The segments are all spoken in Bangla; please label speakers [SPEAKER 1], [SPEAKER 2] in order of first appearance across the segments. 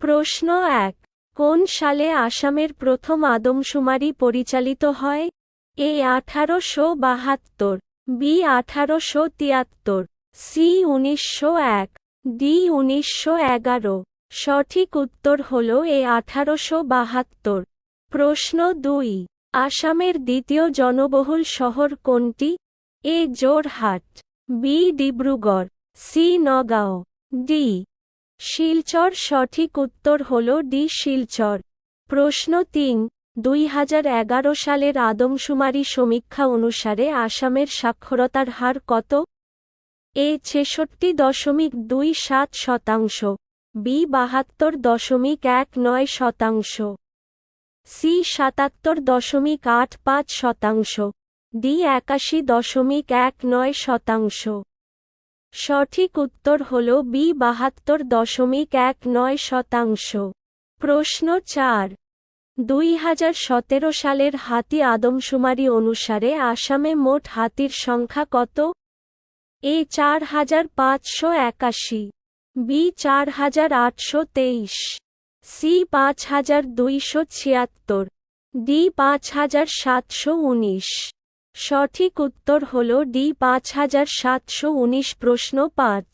[SPEAKER 1] প্রশ্ন এক, কোন সালে আসামের প্রথম আদমশুমারি পরিচালিত হয়? এ আঠারোশো বাহাত্তর, বি আঠারোশো তিয়াত্তর, সি উনিশশো এক, ডি উনিশশো এগারো। সঠিক উত্তর হল এ আঠারোশো বাহাত্তর। প্রশ্ন দুই, আসামের দ্বিতীয় জনবহুল শহর কোনটি? A Jorhat, B Dibrugarh, C Nagaon, D Silchar সঠিক উত্তর হল ডি শিলচর। প্রশ্ন তিন, দুই সালের আদমশুমারি সমীক্ষা অনুসারে আসামের সাক্ষরতার হার কত? এ ছেষট্টি দশমিক দুই সাত শতাংশ, বি বাহাত্তর দশমিক এক নয় শতাংশ, সি সাতাত্তর দশমিক আট পাঁচ শতাংশ, ডি একাশি দশমিক এক নয় শতাংশ। সঠিক উত্তর হল বি বাহাত্তর দশমিক এক নয় শতাংশ। প্রশ্ন চার। দুই হাজার সতেরো সালের হাতি আদমশুমারি অনুসারে আসামে মোট হাতির সংখ্যা কত? এ চার হাজার পাঁচশো একাশি। বি চার হাজার আটশো তেইশ। সি পাঁচ হাজার দুইশো ছিয়াত্তর। ডি পাঁচ হাজার সাতশো উনিশ। সঠিক উত্তর হল ডি পাঁচ হাজার সাতশো উনিশ প্রশ্ন পাঁচ।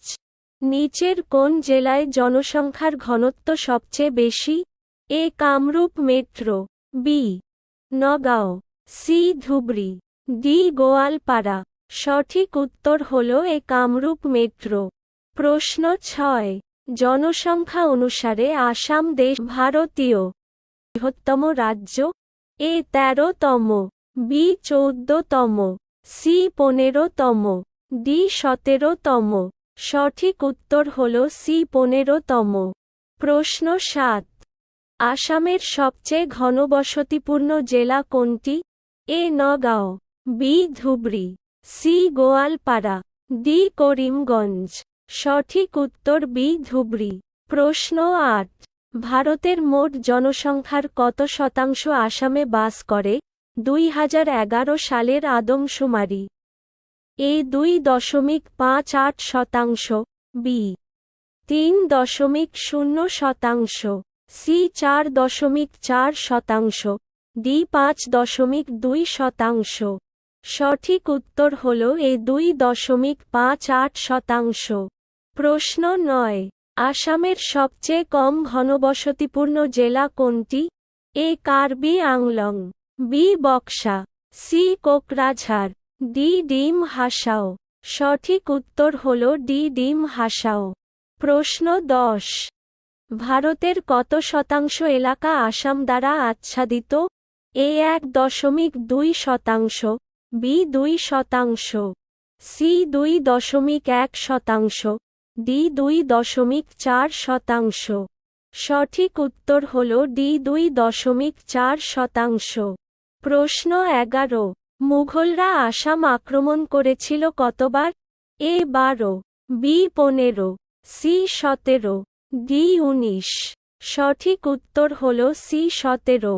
[SPEAKER 1] নিচের কোন জেলায় জনসংখ্যার ঘনত্ব সবচেয়ে বেশি? A Kamrup metro, B Nagaon, C Dhubri, D Goalpara. সঠিক উত্তর হল এ কামরূপ মেট্রো। প্রশ্ন ছয়। জনসংখ্যা অনুসারে আসাম দেশ ভারতীয় বৃহত্তম রাজ্য? এ তেরোতম। বি চৌদ্দতম সি পনেরোতম ডি সতেরোতম সঠিক উত্তর হল সি পনেরোতম প্রশ্ন সাত। আসামের সবচেয়ে ঘনবসতিপূর্ণ জেলা কোনটি? A Nagaon, B Dhubri, C Goalpara, D Karimganj. সঠিক উত্তর বি ধুবড়ি। প্রশ্ন আট। ভারতের মোট জনসংখ্যার কত শতাংশ আসামে বাস করে? দুই হাজার এগারো সালের আদমশুমারি। এ দুই দশমিক পাঁচ আট শতাংশ। বি। তিন দশমিক শূন্য শতাংশ। সি চার দশমিক চার শতাংশ। ডি পাঁচ দশমিক দুই শতাংশ। সঠিক উত্তর হল এ দুই দশমিক পাঁচ আট শতাংশ। প্রশ্ন নয়, আসামের সবচেয়ে কম ঘনবসতিপূর্ণ জেলা কোনটি? A Karbi Anglong. B Baksa, C Kokrajhar D Dima Hasao. সঠিক উত্তর হল ডি ডিম হাসাও। প্রশ্ন দশ। ভারতের কত শতাংশ এলাকা আসাম দ্বারা আচ্ছাদিত? এ এক দশমিক দুই শতাংশ, বি দুই শতাংশ, সি দুই দশমিক এক শতাংশ, ডি দুই দশমিক চার শতাংশ। সঠিক উত্তর হল ডি দুই দশমিক চার শতাংশ। প্রশ্ন এগারো। মুঘলরা আসাম আক্রমণ করেছিল কতবার? এ বারো, বি পনেরো, সি সতেরো, ডি উনিশ। সঠিক উত্তর হল সি সতেরো।